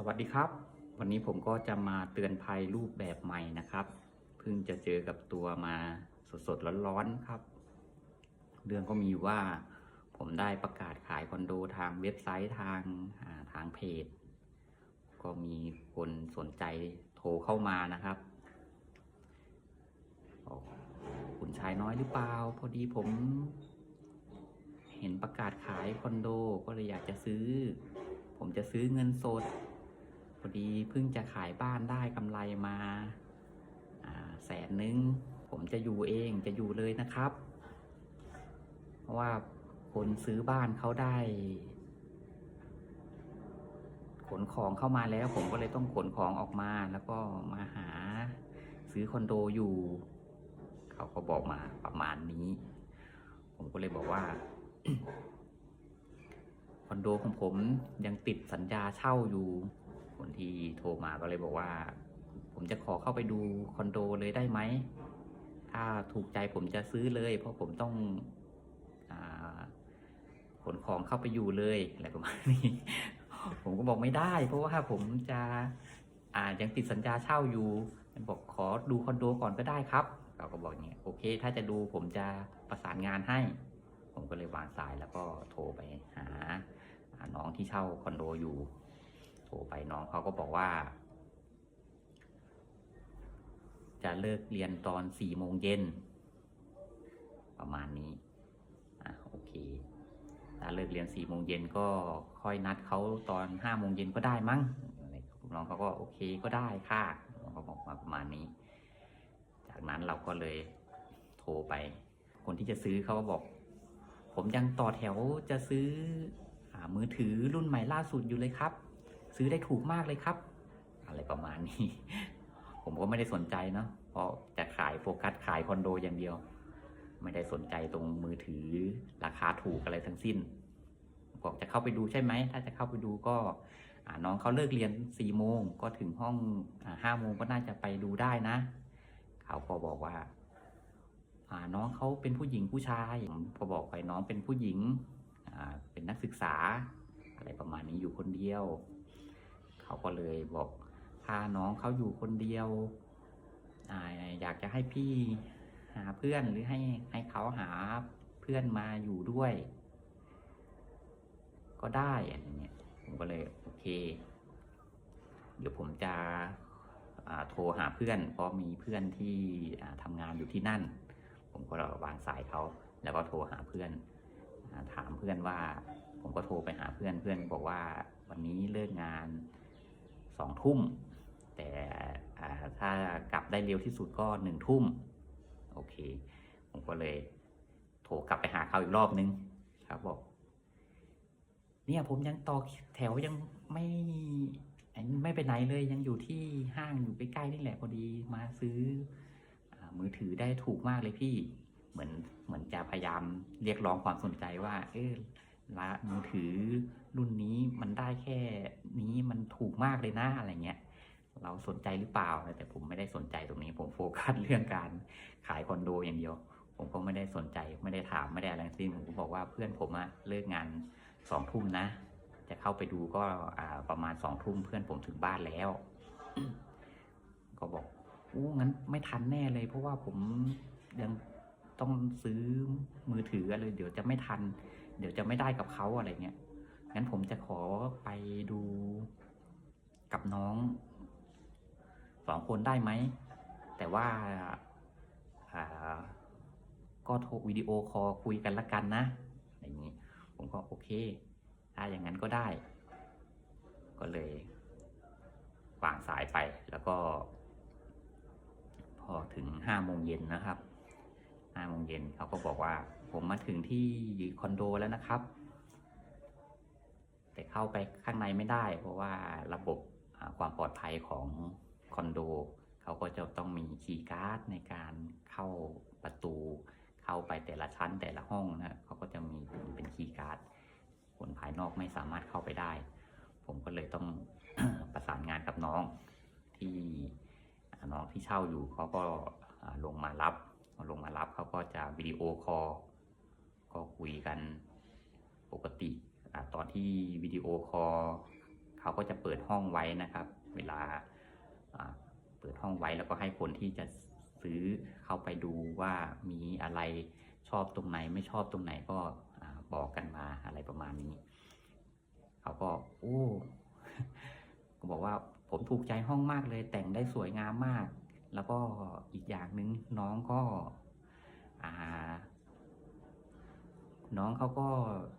สวัสดีครับ วันนี้ผมก็จะมาเตือนภัยรูปแบบใหม่นะครับ เพิ่งจะเจอกับตัวมาสดๆร้อนๆครับ เรื่องก็มีว่าผมได้ประกาศขายคอนโดทางเว็บไซต์ทางาทางเพจ ก็มีคนสนใจโทรเข้ามานะครับคุณชายน้อยหรือเปล่า พอดีผม เห็นประกาศขายคอนโดก็เลยอยากจะซื้อ ผมจะซื้อเงินสด อดีเพิ่งจะขายบ้านได้กำไรมาอ่าแสนนึงผมจะอยู่เองจะอยู่เลยนะครับ เพราะว่าคนซื้อบ้านเขาได้ ขนของเข้ามาแล้ว ผมก็เลยต้องขนของออกมาแล้วก็มาหาซื้อคอนโดอยู่ เขาก็บอกมาประมาณนี้ ผมก็เลยบอกว่าคอนโดของผมยังติดสัญญาเช่าอยู่ คนที่โทรมาก็เลยบอกว่า ผมจะขอเข้าไปดูคอนโดเลยได้ไหม ถ้าถูกใจผมจะซื้อเลย เพราะผมต้องอขนของเข้าไปอยู่เลยอะไรประมาณนี้ ผมก็บอกไม่ได้ เพราะว่าผมจะอ่ายังติดสัญญาเช่าอยู่บอกขอดูคอนโดก่อนก็ได้ครับเขาก็บอกอย่างเงี้ยโอเค ถ้าจะดูผมจะประสานงานให้ ผมก็เลยวางสายแล้วก็โทรไปหาน้องที่เช่าคอนโดอยู่ โทรไปน้องเขาก็บอกว่า จะเลิกเรียนตอนสี่โมงเย็นประมาณนี้ อะโอเค ถ้าเลิกเรียนสี่โมงเย็นก็ค่อยนัดเขาตอนห้าโมงเย็นก็ได้มั้งน้องเขาก็โอเคก็ได้ค่ะน้องเขาบอกมาประมาณนี้ จากนั้นเราก็เลยโทรไป คนที่จะซื้อเขาก็บอก ผมยังต่อแถวจะซื้ออมือถือรุ่นใหม่ล่าสุดอยู่เลยครับ ซื้อได้ถูกมากเลยครับ อะไรประมาณนี้ ผมก็ไม่ได้สนใจเนาะเพราะจะขายโฟกัสขายคอนโดอย่างเดียว ไม่ได้สนใจตรงมือถือ ราคาถูกอะไรทั้งสิ้นบอกจะเข้าไปดูใช่ไหม ถ้าจะเข้าไปดูก็น้องเขาเลิกเรียนสี่โมงก็ถึงห้องห้าโมงก็น่าจะไปดูได้นะ เขาก็บอกว่าน้องเขาเป็นผู้หญิงผู้ชายผมก็บอกไปน้องเป็นผู้หญิงเป็นนักศึกษา อะไรประมาณนี้อยู่คนเดียว เขาก็เลยบอกถ้าน้องเขาอยู่คนเดียวออยากจะให้พี่หาเพื่อนหรือให้ให้เขาหาเพื่อนมาอยู่ด้วย ก็ได้อะไรเงี้ยผมก็เลยโอเค เดี๋ยวผมจะโทรหาเพื่อนเพราะมีเพื่อนที่อ่าทำงานอยู่ที่นั่น ผมก็วางสายเขาแล้วก็โทรหาเพื่อนถามเพื่อนว่า ผมก็โทรไปหาเพื่อนเพื่อนบอกว่าวันนี้เลิกงาน สองทุ่ม แต่ถ้ากลับได้เร็วที่สุดก็หนึ่งทุ่มโอเค ผมก็เลยโทรกลับไปหาเขาอีกรอบนึงครับบอกเนี่ยผมยังต่อแถวยังไม่ไม่ไปไหนเลยยังอยู่ที่ห้างอยู่ใกล้ๆนี่แหละพอดีมาซื้ออมือถือได้ถูกมากเลยพี่ เหมือนเหมือนจะพยายามเรียกร้องความสนใจว่า เออ ละมือถือรุ่นนี้มันได้แค่นี้มันถูกมากเลยนะอะไรเงี้ย เราสนใจหรือเปล่า แต่ผมไม่ได้สนใจตรงนี้ ผมโฟกัสเรื่องการขายคอนโดอย่างเดียว ผมก็ไม่ได้สนใจไม่ได้ถามไม่ได้อะไรทั้งสิ้นผมก็บอกว่าเพื่อนผมอะเลิกงานสองทุ่มนะ จะเข้าไปดูก็ประมาณสองทุ่มเพื่อนผมถึงบ้านแล้ว ก็บอกอู้งั้นไม่ทันแน่เลย เพราะว่าผมยังต้องซื้อมือถืออะไรเดี๋ยวจะไม่ทัน เดี๋ยวจะไม่ได้กับเขาอะไรเงี้ยงั้นผมจะขอไปดูกับน้องสองคนได้ไหม แต่ว่าอ่าก็โทรวิดีโอคอลคุยกันละกันนะอะไรอย่างนี้ผมก็โอเค ถ้าอย่างนั้นก็ได้ ก็เลยวางสายไปแล้วก็ พอถึงห้าโมงเย็นนะครับห้าโมงเย็นเขาก็บอกว่า ผมมาถึงที่คอนโดแล้วนะครับ แต่เข้าไปข้างในไม่ได้ เพราะว่าระบบความปลอดภัยของคอนโดเขาก็จะต้องมีคีย์การ์ดในการเข้าประตู เข้าไปแต่ละชั้นแต่ละห้องนะเขาก็จะมีเป็นคีย์การ์ดคนภายนอกไม่สามารถเข้าไปได้ ผมก็เลยต้องประสานงานกับน้องที่น้องที่เช่าอยู่เขาก็ลงมารับลงมารับเขาก็จะวิดีโอคอล ก็คุยกันปกติตอนที่วิดีโอคอลเขาก็จะเปิดห้องไว้นะครับ เวลาเปิดห้องไว้แล้วก็ให้คนที่จะซื้อเข้าไปดูว่ามีอะไรชอบตรงไหนไม่ชอบตรงไหนก็บอกกันมาอะไรประมาณนี้ เขาก็โอ้ก็บอกว่าผมถูกใจห้องมากเลย แต่งได้สวยงามมาก แล้วก็อีกอย่างหนึ่งน้องก็อ่า น้องเขาก็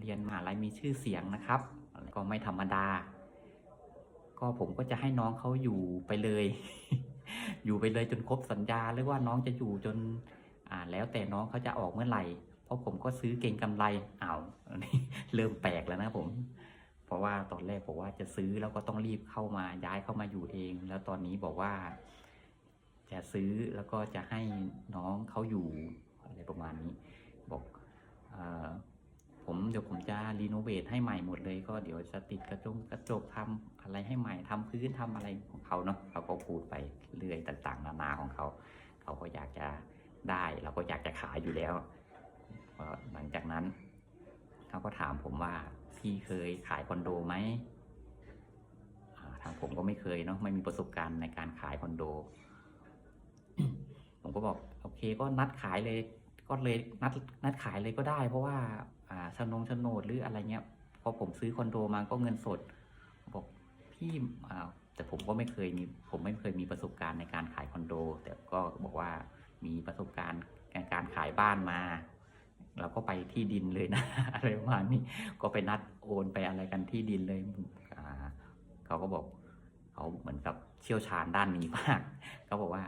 เรียนมหาลัยมีชื่อเสียงนะครับ ก็ไม่ธรรมดา ก็ผมก็จะให้น้องเขาอยู่ไปเลย อยู่ไปเลยจนครบสัญญาหรือว่าน้องจะอยู่จนอ่าแล้วแต่น้องเขาจะออกเมื่อไหร่ เพราะผมก็ซื้อเก่งกำไรอ้าวเริ่มแปลกแล้วนะผม เพราะว่าตอนแรกบอกว่าจะซื้อแล้วก็ต้องรีบเข้ามาย้ายเข้ามาอยู่เอง แล้วตอนนี้บอกว่า จะซื้อแล้วก็จะให้น้องเขาอยู่อะไรประมาณนี้ บอก ผมเดี๋ยวผมจะรีโนเวทให้ใหม่หมดเลยก็เดี๋ยวจะติดกระจกกระจกทำอะไรให้ใหม่ทำพื้นทำอะไรของเขาเนาะเขาก็พูดไปเรื่อยต่างๆ นานาของเขา เขาก็อยากจะได้เราก็อยากจะขายอยู่แล้วหลังจากนั้นเขาก็ถามผมว่าพี่เคยขายคอนโดไหมทางผมก็ไม่เคยเนาะไม่มีประสบการณ์ในการขายคอนโด ผมก็บอกโอเคก็นัดขายเลย ก็เลยนัดนัดขายเลยก็ได้ เพราะว่าอ่าโฉนงโนดหรืออะไรเงี้ยพอผมซื้อคอนโดมาก็เงินสดบอกพี่อ่าแต่ผมก็ไม่เคยมีผมไม่เคยมีประสบการณ์ในการขายคอนโด แต่ก็บอกว่ามีประสบการณ์การขายบ้านมาเราก็ไปที่ดินเลยนะอะไรประมาณนี้ก็ไปนัดโอนไปอะไรกันที่ดินเลยอ่าเขาก็บอกเขาเหมือนกับเชี่ยวชาญด้านนี้มากเขาบอกว่า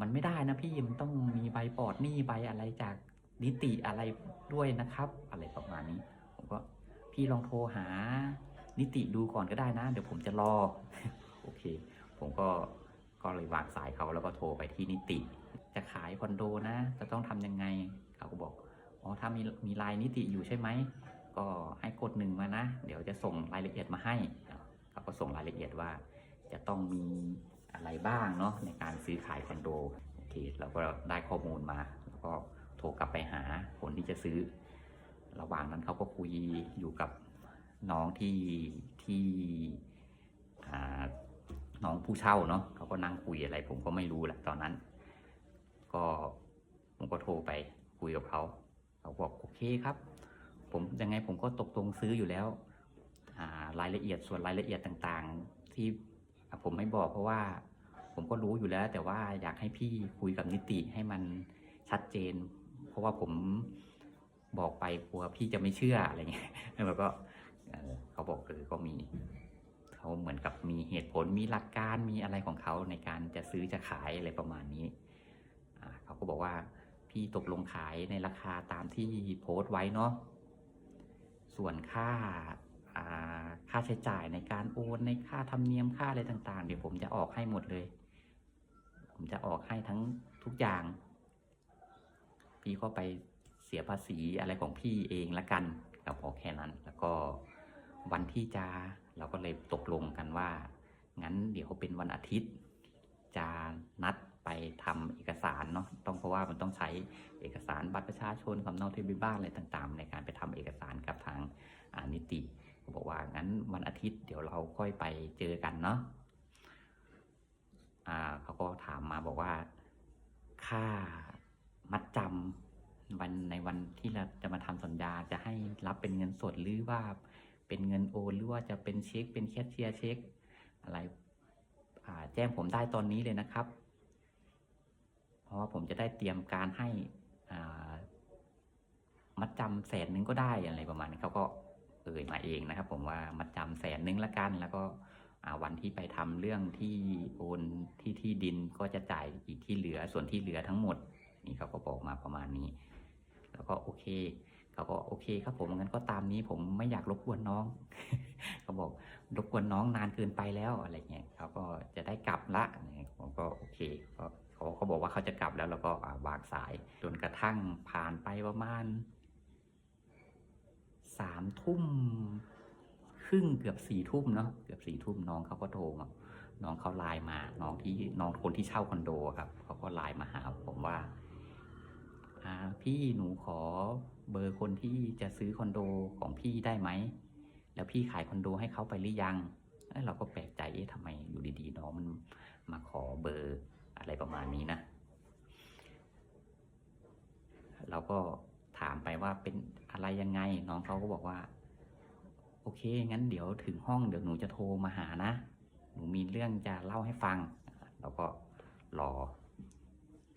มันไม่ได้นะพี่มันต้องมีใบปลอดหนี้ใบอะไรจากนิติอะไรด้วยนะครับ อะไรประมาณนี้ ผมก็พี่ลองโทรหานิติดูก่อนก็ได้นะ เดี๋ยวผมจะรอ โอเค ผมก็ก็เลยวางสายเขาแล้วก็โทรไปที่นิติ จะขายคอนโดนะ จะต้องทำยังไงเขาก็บอกอ๋อถ้ามีมีลายนิติอยู่ใช่ไหมก็ให้กดหนึ่งมานะ เดี๋ยวจะส่งรายละเอียดมาให้เขาก็ส่งรายละเอียดว่า จะต้องมี อะไรบ้างเนาะในการซื้อขายคอนโดโอเคเราก็ได้ข้อมูลมา แล้วก็โทรกลับไปหาคนที่จะซื้อ ระหว่างนั้นเขาก็คุยอยู่กับน้องที่ที่น้องผู้เช่าเนาะเขาก็นั่งคุยอะไร ผมก็ไม่รู้แหละตอนนั้น ก็ผมก็โทรไปคุยกับเขาเขาบอกโอเคครับ ผมยังไงผมก็ตกลงซื้ออยู่แล้วารายละเอียดส่วนรายละเอียดต่างๆ ที่ ผมไม่บอกเพราะว่า ผมก็รู้อยู่แล้ว แต่ว่าอยากให้พี่คุยกับนิติให้มันชัดเจน เพราะว่าผมบอกไปกลัวพี่จะไม่เชื่ออะไรเงี้ยแล้วก็เอ่อเขาบอกเออก็มีเขาเหมือนกับมีเหตุผลมีหลักการมีอะไรของเขาในการจะซื้อจะขายอะไรประมาณนี้เขาก็บอกว่าพี่ตกลงขายในราคาตามที่โพสต์ไว้เนาะส่วนค่า ค่าใช้จ่ายในการโอนในค่าธรรมเนียมค่าอะไรต่าง ๆ เดี๋ยวผมจะออกให้หมดเลย ผมจะออกให้ทั้งทุกอย่าง พี่ก็ไปเสียภาษีอะไรของพี่เองละกันครับพอแค่นั้น แล้วก็วันที่จะเราก็เลยตกลงกันว่า งั้นเดี๋ยวเป็นวันอาทิตย์ จะนัดไปทำเอกสารเนาะต้องเพราะว่ามันต้องใช้เอกสารบัตรประชาชนสำเนาทะเบียนบ้านอะไรต่าง ๆ ในการไปทำเอกสารกับทางานิติ บอกว่างั้นวันอาทิตย์เดี๋ยวเราค่อยไปเจอกันเนาะอ่าเขาก็ถามมาบอกว่า ค่ามัดจำวันในวันที่เราจะมาทำสัญญาจะให้รับเป็นเงินสดหรือว่าเป็นเงินโอนหรือว่าจะเป็นเช็ค เป็นแคชเชียร์เช็ค อะไรอ่าแจ้งผมได้ตอนนี้เลยนะครับ เพราะว่าผมจะได้เตรียมการให้อ่ามัดจำแสนนึงก็ได้อะไรประมาณนี้เขาก็ องนะครับ ผมว่ามัดจำแสนนึงละกัน แล้วก็วันที่ไปทำเรื่องที่โอนที่ที่ดินก็จะจ่ายอีกที่เหลือส่วนที่เหลือทั้งหมด นี่เขาก็บอกมาประมาณนี้ แล้วก็โอเคเขาก็โอเคครับผมงั้นก็ตามนี้ผมไม่อยากรบกวนน้องเขาบอกรบกวนน้องนานเกินไปแล้วอะไรเงี้ยเขาก็จะได้กลับละนี่ผมก็โอเคก็เขาเขาบอกว่าเขาจะกลับแล้วแล้วก็วางสายจนกระทั่งผ่านไปประมาณ ทุ่มครึ่งเกือบสี่ทุ่มเนาะเกือบสี่ทุ่มน้องเขาก็โทรมาน้องเขาไลน์มาน้องที่น้องคนที่เช่าคอนโดครับเขาก็ไลน์มาหาผมว่าอ่าพี่หนูขอเบอร์คนที่จะซื้อคอนโดของพี่ได้ไหมแล้วพี่ขายคอนโดให้เขาไปหรือยังเอ้ยเราก็แปลกใจเอ๊ะทำไมอยู่ดีๆน้องมันมาขอเบอร์อะไรประมาณนี้นะเราก็ ถามไปว่าเป็นอะไรยังไง น้องเขาก็บอกว่า โอเค งั้นเดี๋ยวถึงห้องเดี๋ยวหนูจะโทรมาหานะ หนูมีเรื่องจะเล่าให้ฟังเราก็รอ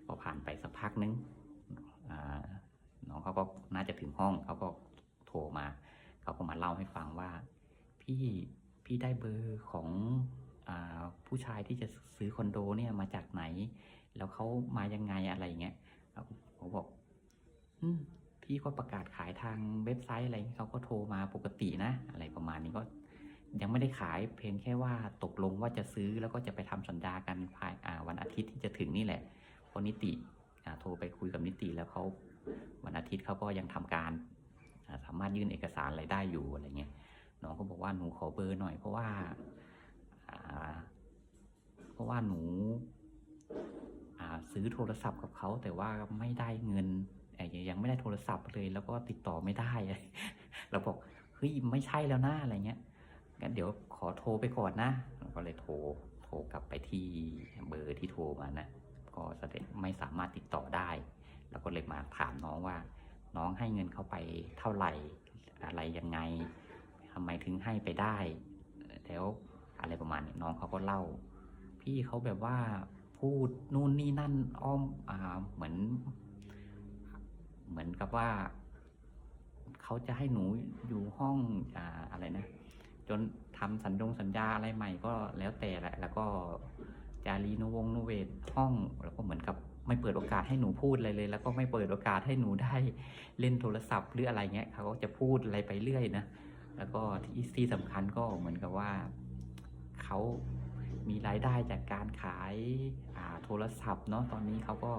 พอผ่านไปสักพักนึงน้องเขาก็น่าจะถึงห้องเขาก็โทรมา เขาก็มาเล่าให้ฟังว่า พี่พี่ได้เบอร์ของอผู้ชายที่จะซื้อคอนโดเนี่ยมาจากไหน แล้วเขามายังไงอะไรเงี้ยครับอก พี่ก็ประกาศขายทางเว็บไซต์อะไรเขาก็โทรมาปกตินะ อะไรประมาณนี้ก็ยังไม่ได้ขายเพียงแค่ว่าตกลงว่าจะซื้อแล้วก็จะไปทำสัญญากันภายวันอาทิตย์ที่จะถึงนี่แหละเพราะนิติโทรไปคุยกับนิติแล้วเขาวันอาทิตย์เขาก็ยังทำการสามารถยื่นเอกสารอะไรได้อยู่อะไรเงี้ยน้องก็บอกว่าหนูขอเบอร์หน่อยเพราะว่าเพราะว่าหนูซื้อโทรศัพท์กับเขาแต่ว่าไม่ได้เงิน ยยังไม่ได้โทรศัพท์เลย แล้วก็ติดต่อไม่ได้เราบอกเฮ้ยไม่ใช่แล้วนะอะไรเงี้ยงั้นเดี๋ยวขอโทรไปก่อนนะเราก็เลยโทรโทรกลับไปที่เบอร์ที่โทรมานะก็แสดงไม่สามารถติดต่อได้เราก็เลยมาถามน้องว่า น้องให้เงินเขาไปเท่าไหร่อะไรยังไงทำไมถึงให้ไปได้ แล้วอะไรประมาณนี้น้องเขาก็เล่า พี่เขาแบบว่าพูดนู่นนี่นั่นอ้อมอ่าเหมือน อนกับว่า เขาจะให้หนูอยู่ห้องอ่าอะไรนะ จนทำสัญญงสัญญาอะไรใหม่ก็แล้วแต่แหละ แล้วก็จารีโนวงโนเวทห้องแล้วก็เหมือนกับไม่เปิดโอกาสให้หนูพูดอะไรเลย แล้วก็ไม่เปิดโอกาสให้หนูได้เล่นโทรศัพท์หรืออะไรเงี้ยเขาก็จะพูดอะไรไปเรื่อยนะแล้วก็ที่ที่สำคัญก็เหมือนกับว่าเขามีรายได้จากการขายโทรศัพท์เนาะตอนนี้เขาก็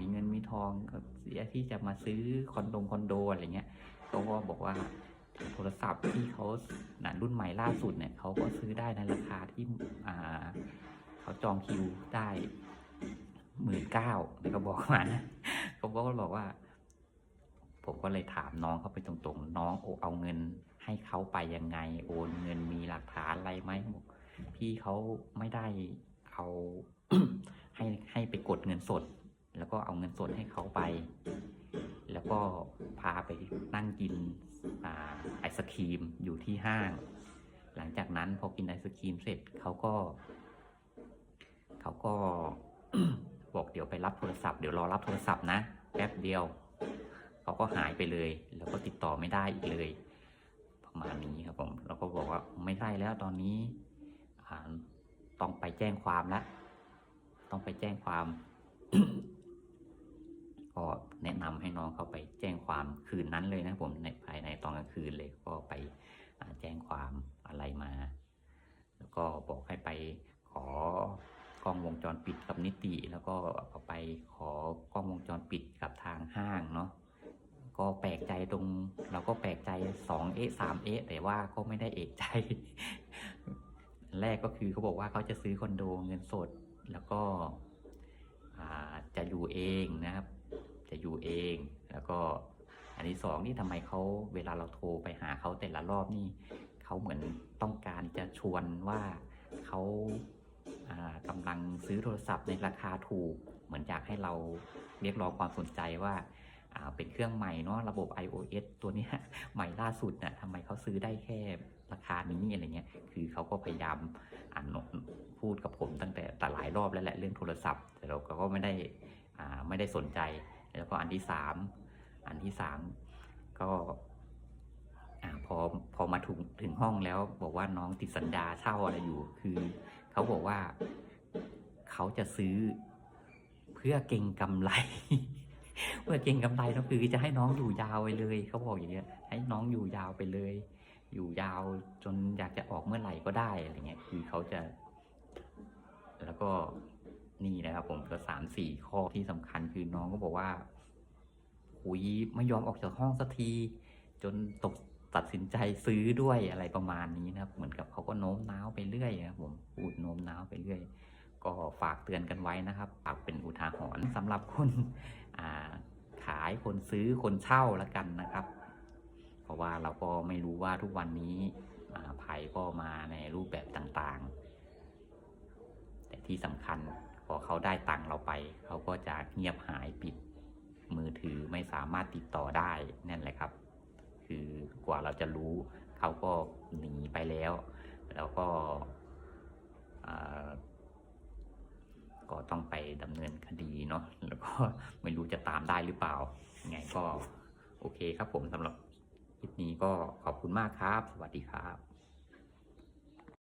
มีเงินมีทองก็เสียที่จะมาซื้อคอนโดคอนโดอะไรเงี้ยเขาก็บอกว่าโทรศัพท์ที่เขาหนะรุ่นใหม่ล่าสุดเนี่ยเขาก็ซื้อได้ในราคาที่อ่าเขาจองคิวได้หมื่นเก้าเขาบอกมานะเขาก็บอกว่า ผมก็เลยถามน้องเขาไปตรงๆ น้องโอเอาเงิน ให้เขาไปยังไง โอนเงินมีหลักฐานอะไรไหมบอกพี่เขาไม่ได้เอาให้ให้ไปกดเงินสด แล้วก็เอาเงินสดให้เขาไป แล้วก็พาไปนั่งกินอไอศครีมอยู่ที่ห้าง หลังจากนั้นพอกินไอศครีมเสร็จเขาก็ เขาก็บอกเดี๋ยวไปรับโทรศัพท์เดี๋ยวรอรับโทรศัพท์นะแป๊บเดียวเขาก็หายไปเลย แล้วก็ติดต่อไม่ได้อีกเลย ประมาณนี้ครับผมเราก็บอกว่าไม่ได้แล้วตอนนี้ต้องไปแจ้งความแล้วต้องไปแจ้งความ น้องเขาไปแจ้งความคืนนั้นเลยนะผมในภายในตอนกลางคืนเลยก็ไปแจ้งความอะไรมา แล้วก็บอกให้ไปขอกล้องวงจรปิดกับนิติ แล้วก็เอาไปขอกล้องวงจรปิดกับทางห้างเนาะก็แปลกใจตรง เราก็แปลกใจสองเอะสามเอะแต่ว่าก็ไม่ได้เอกใจ แรกก็คือเขาบอกว่าเขาจะซื้อคอนโดเงินสด แล้วก็จะอยู่เองนะครับ อยู่เอง แล้วก็อันที่สองนี่ทำไมเขาเวลาเราโทรไปหาเขาแต่ละรอบนี่เขาเหมือนต้องการจะชวนว่าเขาอ่ากำลังซื้อโทรศัพท์ในราคาถูก เหมือนอยากให้เราเรียกร้องความสนใจว่าาเป็นเครื่องใหม่เนาะระบบ iOS ตัวนี้ใหม่ล่าสุดน่ะทำไมเขาซื้อได้แค่ราคานี้อะไรเงี้ย คือเขาก็พยายามอ่านพูดกับผมตั้งแต่แต่หลายรอบแล้วแหละเรื่องโทรศัพท์ แต่เราก็ไม่ได้ไม่ได้สนใจ แล้วก็อันที่สามอันที่สามก็อพอพอมาถึงถึงห้องแล้วบอกว่าน้องติดสัญญาเช่าอะไรอยู่ คือ เขาบอกว่าเขาจะซื้อเพื่อเก่งกำไร เพื่อเก่งกำไรก็คือจะให้น้องอยู่ยาวไปเลย เขาบอกอย่างเงี้ย ให้น้องอยู่ยาวไปเลย อยู่ยาวจนอยากจะออกเมื่อไหร่ก็ได้อะไรเงี้ย คือเขาจะ แล้วก็ นี่นะครับ ผมก็สามสี่ข้อที่สำคัญคือน้องก็บอกว่าหุยไม่ยอมออกจากห้องสักที จนตกตัดสินใจซื้อด้วยอะไรประมาณนี้นะครับ เหมือนกับเขาก็โน้มน้าวไปเรื่อยนะครับผมพูดโน้มน้าวไปเรื่อย ก็ฝากเตือนกันไว้นะครับฝากเป็นอุทาหรณ์สำหรับคนาขายคนซื้อคนเช่าแล้วกันนะครับ เพราะว่าเราก็ไม่รู้ว่าทุกวันนี้ภัยก็มาในรูปแบบต่างๆ แต่ที่สำคัญ พอเขาได้ตังค์เราไป เขาก็จะเงียบหายปิดมือถือไม่สามารถติดต่อได้นั่นแหละครับ คือกว่าเราจะรู้ เขาก็หนีไปแล้ว แล้วก็อ่าก็ต้องไปดำเนินคดีเนาะแล้วก็ไม่รู้จะตามได้หรือเปล่าไงก็โอเคครับผมสำหรับคลิปนี้ก็ขอบคุณมากครับ สวัสดีครับ